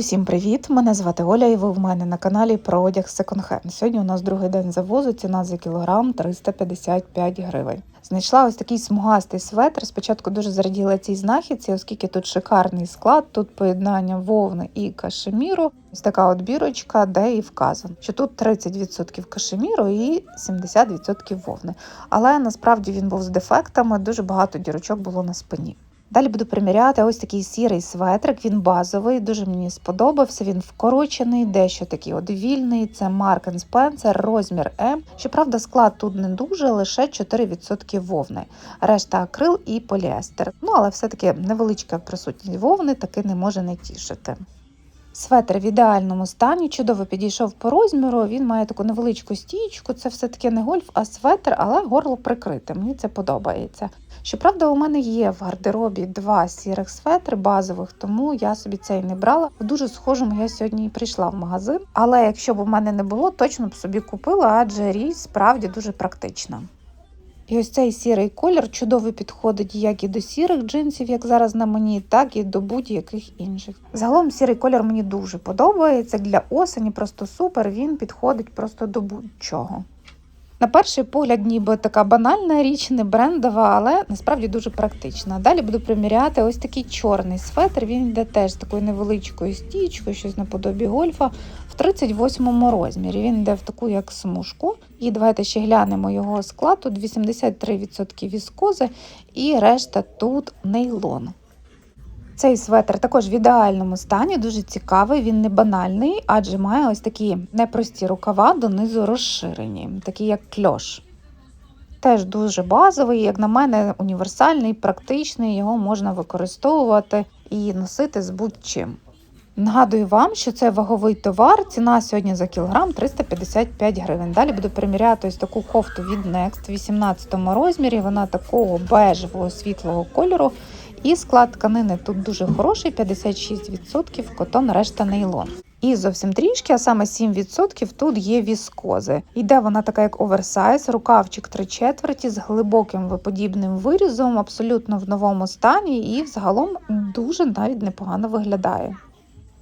Усім привіт! Мене звати Оля, і ви в мене на каналі про одяг секонд-хенд. Сьогодні у нас другий день завозу, ціна за кілограм 355 гривень. Знайшла ось такий смугастий светр. Спочатку дуже зраділа цій знахідці, оскільки тут шикарний склад, тут поєднання вовни і кашеміру. Ось така от бірочка, де і вказано, що тут 30% кашеміру і 70% вовни. Але насправді він був з дефектами, дуже багато дірочок було на спині. Далі буду приміряти ось такий сірий светрик. Він базовий, дуже мені сподобався. Він вкорочений, дещо такий от вільний. Це Mark Spencer, розмір М. Щоправда, склад тут не дуже, лише 4% вовни. Решта акрил і поліестер. Ну але все-таки невеличка присутність вовни таки не може не тішити. Светр в ідеальному стані, чудово підійшов по розміру. Він має таку невеличку стічку. Це все-таки не гольф, а светр, але горло прикрите. Мені це подобається. Щоправда, у мене є в гардеробі два сірих светри базових, тому я собі цей не брала. В дуже схожому я сьогодні і прийшла в магазин. Але якщо б у мене не було, точно б собі купила, адже річ справді дуже практична. І ось цей сірий колір чудово підходить як і до сірих джинсів, як зараз на мені, так і до будь-яких інших. Загалом сірий колір мені дуже подобається. Для осені просто супер. Він підходить просто до будь-чого. На перший погляд, ніби така банальна річ, не брендова, але насправді дуже практична. Далі буду приміряти ось такий чорний светр. Він йде теж з такою невеличкою стічкою, щось наподобі гольфа, в 38-му розмірі. Він йде в таку як смужку. І давайте ще глянемо його склад. Тут 83% віскози і решта тут нейлон. Цей светр також в ідеальному стані, дуже цікавий, він не банальний, адже має ось такі непрості рукава донизу розширені, такі як кльош. Теж дуже базовий, як на мене, універсальний, практичний, його можна використовувати і носити з будь-чим. Нагадую вам, що це ваговий товар. Ціна сьогодні за кілограм 355 гривень. Далі буду приміряти ось таку кофту від Next в 18 розмірі. Вона такого бежевого світлого кольору. І склад тканини тут дуже хороший, 56% котон, решта нейлон. І зовсім трішки, а саме 7% тут є віскози. Йде вона така, як оверсайз, рукавчик 3 четверті з глибоким виподібним вирізом, абсолютно в новому стані, і взагалом дуже навіть непогано виглядає.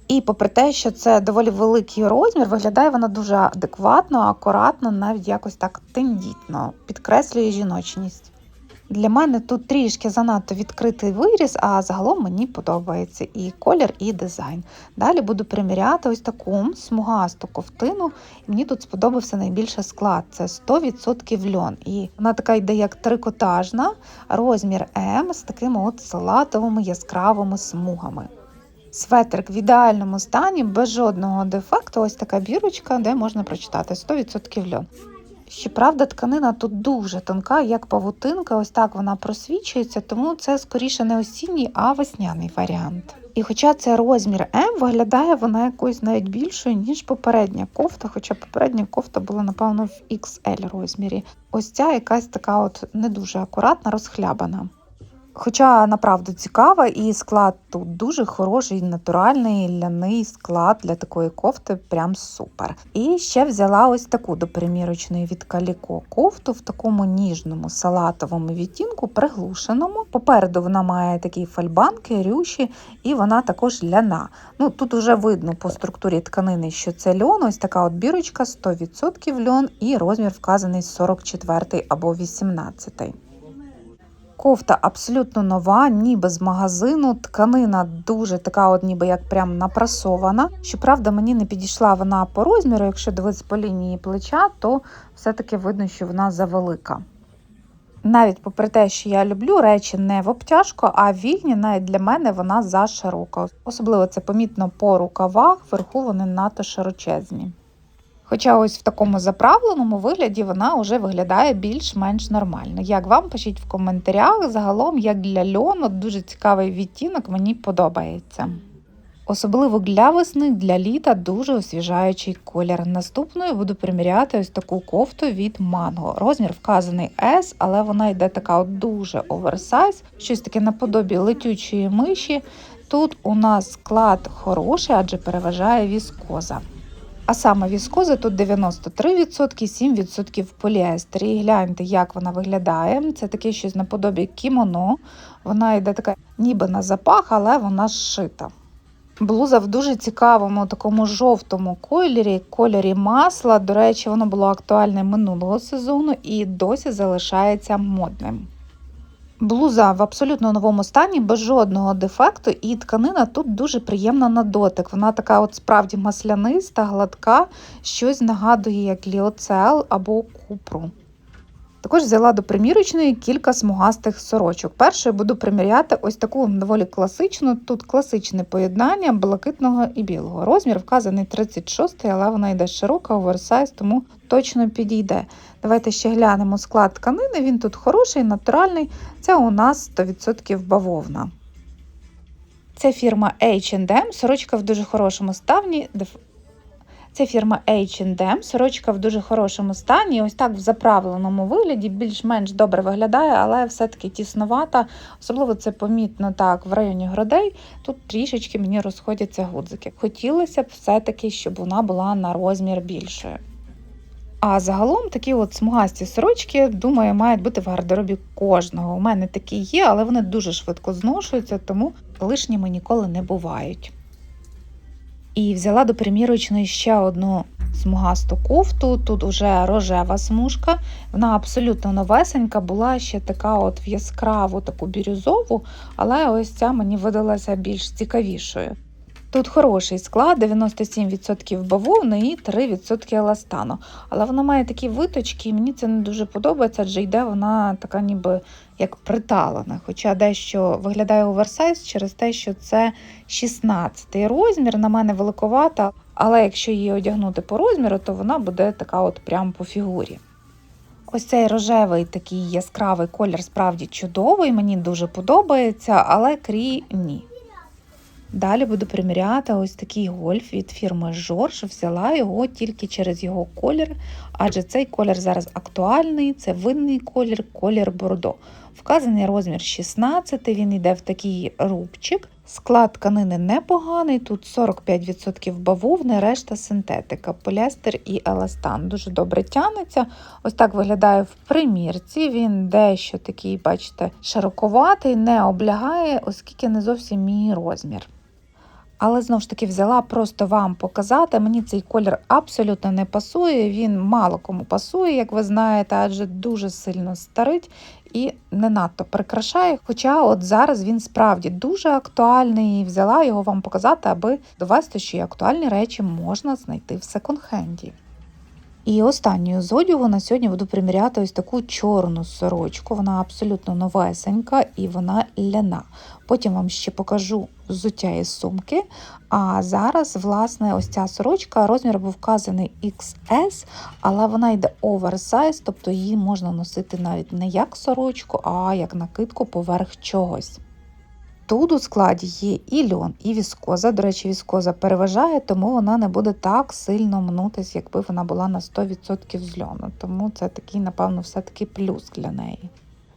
І попри те, що це доволі великий розмір, виглядає вона дуже адекватно, акуратно, навіть якось так тендітно, підкреслює жіночність. Для мене тут трішки занадто відкритий виріз, а загалом мені подобається і колір, і дизайн. Далі буду приміряти ось таку смугасту ковтину. Мені тут сподобався найбільше склад це 100% льон. І вона така йде як трикотажна, розмір М з такими от салатовими яскравими смугами. Светрик в ідеальному стані, без жодного дефекту. Ось така бірочка, де можна прочитати 100% льон. Щоправда, тканина тут дуже тонка, як павутинка, ось так вона просвічується, тому це скоріше не осінній, а весняний варіант. І хоча це розмір М, виглядає вона якоюсь навіть більшою, ніж попередня кофта, хоча попередня кофта була, напевно, в XL розмірі. Ось ця якась така от не дуже акуратна, розхлябана. Хоча направду цікава, і склад тут дуже хороший, натуральний ляний склад для такої кофти, прям супер. І ще взяла ось таку до примірочної від Каліко кофту в такому ніжному салатовому відтінку, приглушеному. Попереду вона має такі фальбанки, рюші, і вона також ляна. Ну Тут вже видно по структурі тканини, що це льон, ось така от бірочка, 100% льон, і розмір вказаний 44 або 18. Кофта абсолютно нова, ніби з магазину. Тканина дуже така, от ніби як прям напрасована. Щоправда, мені не підійшла вона по розміру. Якщо дивитися по лінії плеча, то все-таки видно, що вона завелика. Навіть попри те, що я люблю речі не в обтяжку, а вільні, навіть для мене вона заширока. Особливо це помітно по рукавах, вверху вони надто широчезні. Хоча ось в такому заправленому вигляді вона вже виглядає більш-менш нормально. Як вам пишіть в коментарях, загалом, як для льону, дуже цікавий відтінок, мені подобається. Особливо для весни, для літа дуже освіжаючий колір. Наступною буду приміряти ось таку кофту від Mango. Розмір вказаний S, але вона йде така от дуже оверсайз, щось таке наподобі летючої миші. Тут у нас склад хороший, адже переважає віскоза. А саме віскоза тут 93%, 7% поліестер. І гляньте, як вона виглядає. Це таке щось наподобі кімоно. Вона йде така ніби на запах, але вона зшита. Блуза в дуже цікавому такому жовтому кольорі, кольорі масла. До речі, воно було актуальне минулого сезону і досі залишається модним. Блуза в абсолютно новому стані, без жодного дефекту, і тканина тут дуже приємна на дотик. Вона така от справді масляниста, гладка, щось нагадує як ліоцел або купру. Також взяла до примірочної кілька смугастих сорочок. Першою буду приміряти ось таку доволі класичну. Тут класичне поєднання блакитного і білого. Розмір вказаний 36, але вона йде широка, оверсайз, тому точно підійде. Давайте ще глянемо склад тканини. Він тут хороший, натуральний. Це у нас 100% бавовна. Це фірма H&M, сорочка в дуже хорошому стані. Це фірма H&M, сорочка в дуже хорошому стані. Ось так в заправленому вигляді, більш-менш добре виглядає, але все-таки тісновата. Особливо це помітно так в районі грудей. Тут трішечки мені розходяться гудзики. Хотілося б все-таки, щоб вона була на розмір більшою. А загалом такі от смугасті сорочки, думаю, мають бути в гардеробі кожного. У мене такі є, але вони дуже швидко зношуються, тому лишніми ніколи не бувають. І взяла до примірочної ще одну смугасту кофту. Тут уже рожева смужка. Вона абсолютно новесенька, була ще така от в яскраву, таку бірюзову, але ось ця мені видалася більш цікавішою. Тут хороший склад, 97% бавовни і 3% еластану. Але вона має такі виточки, і мені це не дуже подобається, адже йде вона така ніби як приталена. Хоча дещо виглядає оверсайз через те, що це 16-й розмір, на мене великовата, але якщо її одягнути по розміру, то вона буде така от прям по фігурі. Ось цей рожевий такий яскравий колір справді чудовий, мені дуже подобається, але крій ні. Далі буду приміряти ось такий гольф від фірми Жорж. Взяла його тільки через його колір, адже цей колір зараз актуальний, це винний колір, колір бордо. Вказаний розмір 16, він йде в такий рубчик. Склад тканини непоганий, тут 45% бавовни, решта синтетика, поліестер і еластан. Дуже добре тянеться. Ось так виглядає в примірці. Він дещо такий, бачите, широковатий, не облягає, оскільки не зовсім мій розмір. Але знову ж таки взяла просто вам показати. Мені цей колір абсолютно не пасує. Він мало кому пасує, як ви знаєте, адже дуже сильно старить і не надто прикрашає. Хоча от зараз він справді дуже актуальний і взяла його вам показати, аби довести, що і актуальні речі можна знайти в секонд-хенді. І останньою з одягу на сьогодні буду приміряти ось таку чорну сорочку. Вона абсолютно новесенька і вона ляна. Потім вам ще покажу взуття із сумки. А зараз, власне, ось ця сорочка, розмір був вказаний XS, але вона йде оверсайз, тобто її можна носити навіть не як сорочку, а як накидку поверх чогось. Тут у складі є і льон, і віскоза. До речі, віскоза переважає, тому вона не буде так сильно мнутись, якби вона була на 100% з льону. Тому це такий, напевно, все-таки плюс для неї.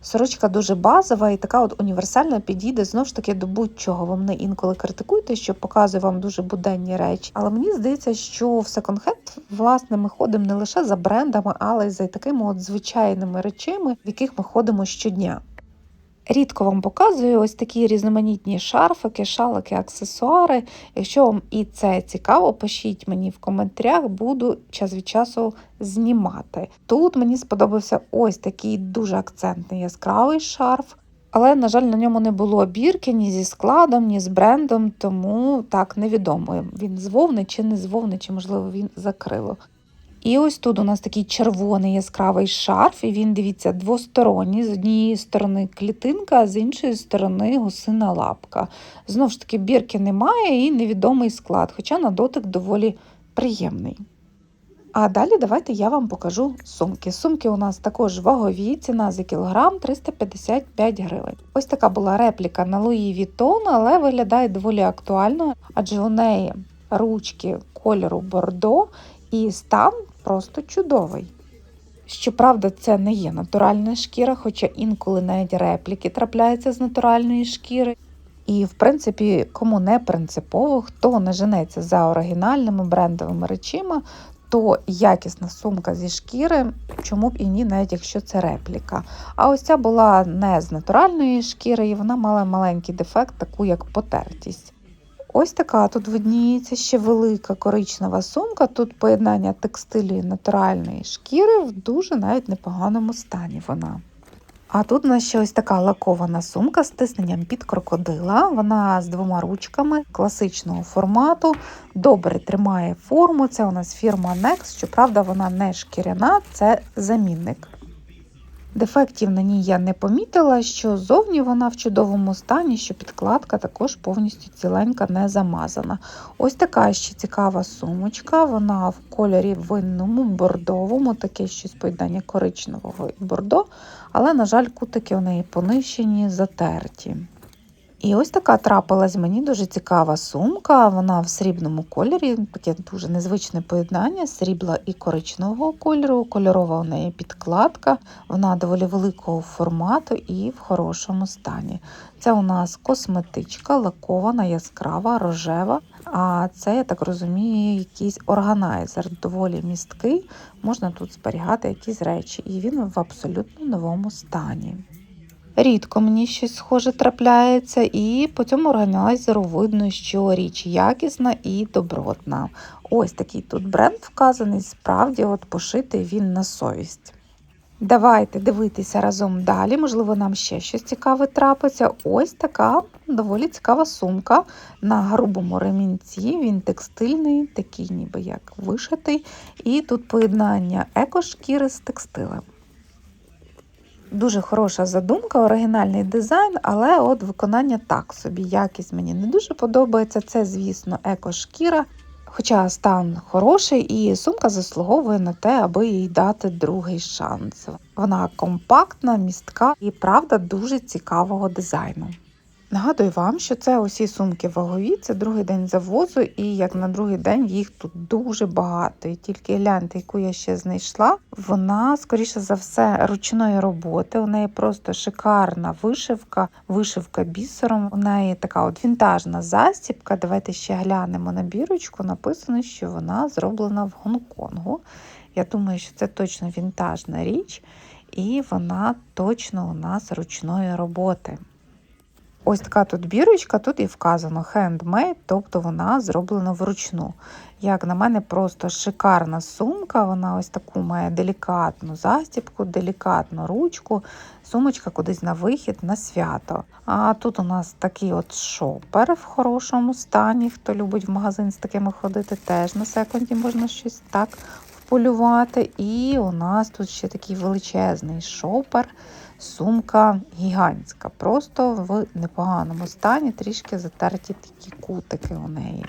Сорочка дуже базова і така от універсальна підійде знову ж таки до будь-чого. Ви мене інколи критикуєте, що показую вам дуже буденні речі. Але мені здається, що в секонд-хенд, власне, ми ходимо не лише за брендами, але й за такими от звичайними речами, в яких ми ходимо щодня. Рідко вам показую ось такі різноманітні шарфики, шалики, аксесуари. Якщо вам і це цікаво, пишіть мені в коментарях, буду час від часу знімати. Тут мені сподобався ось такий дуже акцентний яскравий шарф. Але, на жаль, на ньому не було бірки ні зі складом, ні з брендом, тому так невідомо, він з вовни чи не з вовни, чи, можливо, він закрило. І ось тут у нас такий червоний яскравий шарф, і він, дивіться, двосторонній. З однієї сторони клітинка, а з іншої сторони гусина лапка. Знову ж таки, бірки немає і невідомий склад, хоча на дотик доволі приємний. А далі давайте я вам покажу сумки. Сумки у нас також вагові, ціна за кілограм 355 гривень. Ось така була репліка на Луї Вітон, але виглядає доволі актуально, адже у неї ручки кольору бордо і стан просто чудовий. Щоправда, це не є натуральна шкіра, хоча інколи навіть репліки трапляються з натуральної шкіри. І, в принципі, кому не принципово, хто не женеться за оригінальними брендовими речима, то якісна сумка зі шкіри, чому б і ні, навіть якщо це репліка. А ось ця була не з натуральної шкіри, і вона мала маленький дефект, таку як потертість. Ось така тут видніється ще велика коричнева сумка. Тут поєднання текстилю натуральної шкіри в дуже навіть непоганому стані вона. А тут у нас ще ось така лакована сумка з тисненням під крокодила. Вона з двома ручками класичного формату, добре тримає форму. Це у нас фірма Nex. Щоправда, вона не шкіряна, це замінник. Дефектів на ній я не помітила, що зовні вона в чудовому стані, що підкладка також повністю ціленька, не замазана. Ось така ще цікава сумочка. Вона в кольорі винному, бордовому, таке щось поєднання коричневого і бордо, але, на жаль, кутики у неї понищені, затерті. І ось така трапилась мені дуже цікава сумка. Вона в срібному кольорі, таке дуже незвичне поєднання срібла і коричневого кольору. Кольорова у неї підкладка, вона доволі великого формату і в хорошому стані. Це у нас косметичка, лакована, яскрава, рожева. А це, я так розумію, якийсь органайзер, доволі місткий. Можна тут зберігати якісь речі, і він в абсолютно новому стані. Рідко мені щось схоже трапляється, і по цьому органайзеру видно, що річ якісна і добротна. Ось такий тут бренд вказаний, справді от пошитий він на совість. Давайте дивитися разом далі, можливо, нам ще щось цікаве трапиться. Ось така доволі цікава сумка на грубому ремінці. Він текстильний, такий ніби як вишитий. І тут поєднання екошкіри з текстилем. Дуже хороша задумка, оригінальний дизайн, але от виконання так собі. Якість мені не дуже подобається. Це, звісно, екошкіра. Хоча стан хороший, і сумка заслуговує на те, аби їй дати другий шанс. Вона компактна, містка і правда дуже цікавого дизайну. Нагадую вам, що це усі сумки вагові, це другий день завозу, і як на другий день їх тут дуже багато. І тільки гляньте, яку я ще знайшла. Вона, скоріше за все, ручної роботи. У неї просто шикарна вишивка, вишивка бісером. У неї така от вінтажна застібка. Давайте ще глянемо на бірочку. Написано, що вона зроблена в Гонконгу. Я думаю, що це точно вінтажна річ, і вона точно у нас ручної роботи. Ось така тут бірочка, тут і вказано handmade, тобто вона зроблена вручну. Як на мене, просто шикарна сумка. Вона ось таку має делікатну застібку, делікатну ручку, сумочка кудись на вихід, на свято. А тут у нас такий от шопер в хорошому стані. Хто любить в магазин з такими ходити, теж на секунді можна щось так вполювати. І у нас тут ще такий величезний шопер. Сумка гігантська, просто в непоганому стані, трішки затерті такі кутики у неї.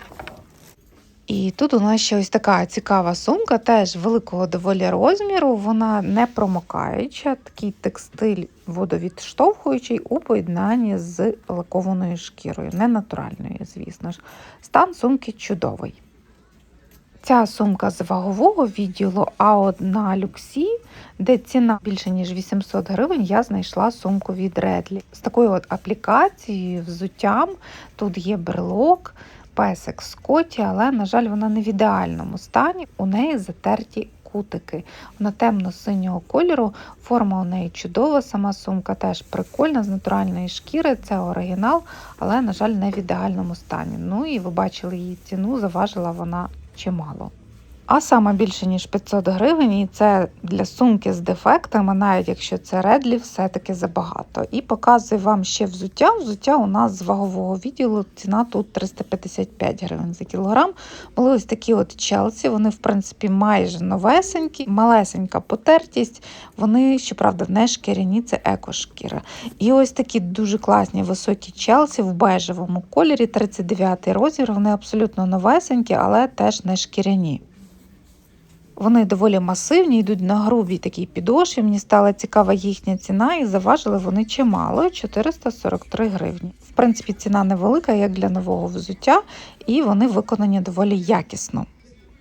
І тут у нас ще ось така цікава сумка, теж великого доволі розміру, вона не промокаюча, такий текстиль водовідштовхуючий у поєднанні з лакованою шкірою, не натуральною, звісно ж. Стан сумки чудовий. Ця сумка з вагового відділу, а от на люксі, де ціна більше ніж 800 гривень, я знайшла сумку від Редлі. З такою от аплікацією, взуттям. Тут є брелок, песик Скотті, але, на жаль, вона не в ідеальному стані. У неї затерті кутики. Вона темно-синього кольору, форма у неї чудова, сама сумка теж прикольна, з натуральної шкіри, це оригінал, але, на жаль, не в ідеальному стані. Ну і ви бачили її ціну, заважила вона чимало. А саме більше, ніж 500 гривень, і це для сумки з дефектами, навіть якщо це редлі, все-таки забагато. І показую вам ще взуття. Взуття у нас з вагового відділу ціна тут 355 гривень за кілограм. Були ось такі от челсі, вони, в принципі, майже новесенькі, малесенька потертість. Вони, щоправда, не шкіряні, це екошкіра. І ось такі дуже класні високі челсі в бежевому кольорі, 39 розмір. Вони абсолютно новесенькі, але теж не шкіряні. Вони доволі масивні, йдуть на грубій такій підошві. Мені стала цікава їхня ціна, і заважили вони чимало 443 гривні. В принципі, ціна невелика, як для нового взуття, і вони виконані доволі якісно.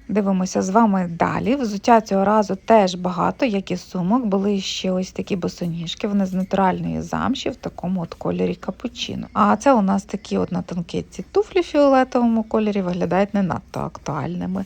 Дивимося з вами далі. Взуття цього разу теж багато, як і сумок. Були ще ось такі босоніжки, вони з натуральної замші в такому от кольорі капучино. А це у нас такі от на тонкетці туфлі в фіолетовому кольорі виглядають не надто актуальними.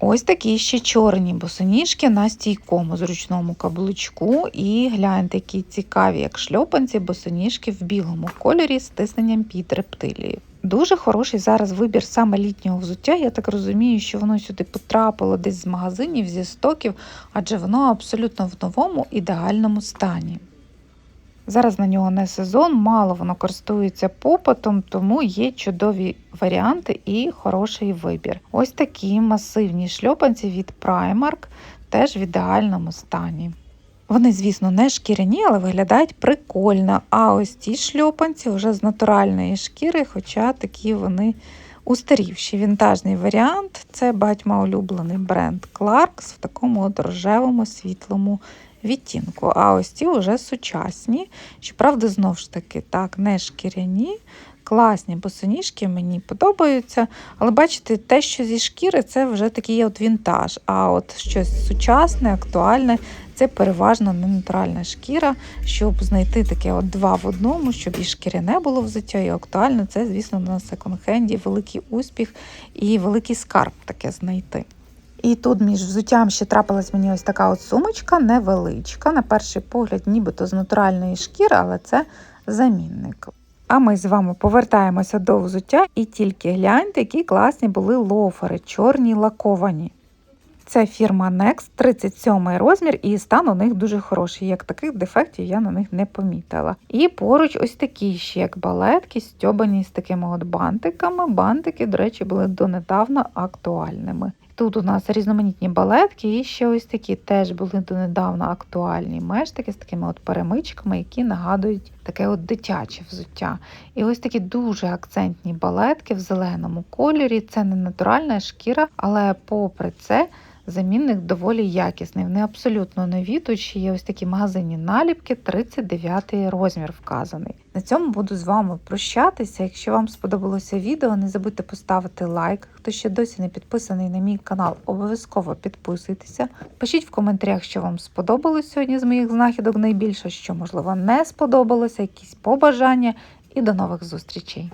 Ось такі ще чорні босоніжки на стійкому зручному каблучку. І гляньте, які цікаві, як шльопанці, босоніжки в білому кольорі з тисненням під рептилії. Дуже хороший зараз вибір саме літнього взуття. Я так розумію, що воно сюди потрапило десь з магазинів, зі стоків, адже воно абсолютно в новому ідеальному стані. Зараз на нього не сезон, мало воно користується попитом, тому є чудові варіанти і хороший вибір. Ось такі масивні шльопанці від Primark, теж в ідеальному стані. Вони, звісно, не шкіряні, але виглядають прикольно. А ось ці шльопанці вже з натуральної шкіри, хоча такі вони устарівші. Вінтажний варіант це багатьма улюблений бренд Clarks в такому от рожевому світлому відтінку. А ось ці вже сучасні. Щоправда, знову ж таки, так, не шкіряні. Класні босоніжки мені подобаються, але бачите, те, що зі шкіри, це вже такий от вінтаж. А от щось сучасне, актуальне, це переважно не натуральна шкіра. Щоб знайти таке от два в одному, щоб і шкіряне було взуття, і актуальне, це, звісно, на секонд-хенді великий успіх і великий скарб таке знайти. І тут між взуттям ще трапилась мені ось така от сумочка, невеличка. На перший погляд, нібито з натуральної шкіри, але це замінник. А ми з вами повертаємося до взуття і тільки гляньте, які класні були лофери, чорні лаковані. Це фірма Next, 37 розмір, і стан у них дуже хороший. Як таких дефектів я на них не помітила. І поруч ось такі ще як балетки, стьобані з такими от бантиками. Бантики, до речі, були донедавна актуальними. Тут у нас різноманітні балетки, і ще ось такі теж були донедавна актуальні мештики з такими от перемичками, які нагадують таке от дитяче взуття. І ось такі дуже акцентні балетки в зеленому кольорі. Це не натуральна шкіра, але попри це. Замінник доволі якісний. Вони абсолютно нові. Тут є ось такі магазинні наліпки, 39 розмір вказаний. На цьому буду з вами прощатися. Якщо вам сподобалося відео, не забудьте поставити лайк. Хто ще досі не підписаний на мій канал, обов'язково підписуйтеся. Пишіть в коментарях, що вам сподобалось сьогодні з моїх знахідок найбільше, що можливо не сподобалося, якісь побажання. І до нових зустрічей!